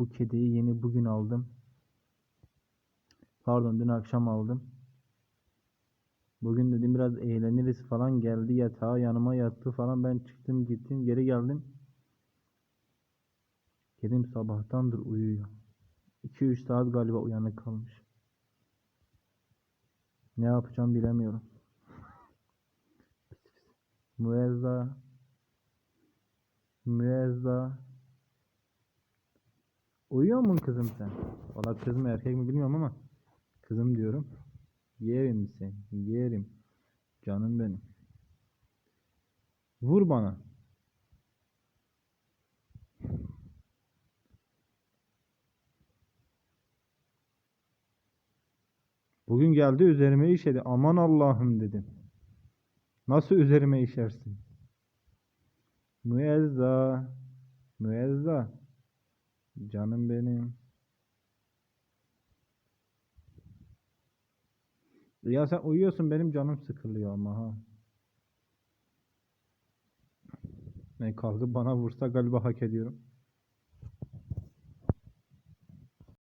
Bu kediyi yeni bugün aldım. Pardon dün akşam aldım. Bugün dedim biraz eğleniriz falan geldi yatağa yanıma yattı falan ben çıktım gittim geri geldim. Kedim sabahtandır uyuyor. 2-3 saat galiba uyanık kalmış. Ne yapacağım bilemiyorum. Müezza Müezza Uyuyor musun kızım sen? Valla kız mı erkek mi bilmiyorum ama kızım diyorum. Yerim seni, yerim. Canım benim. Vur bana. Bugün geldi üzerime işedi. Aman Allah'ım dedim. Nasıl üzerime işersin? Müezza. Müezza. Canım benim. Ya sen uyuyorsun benim canım sıkılıyor ama ha. Ne kalkıp bana vursa galiba hak ediyorum.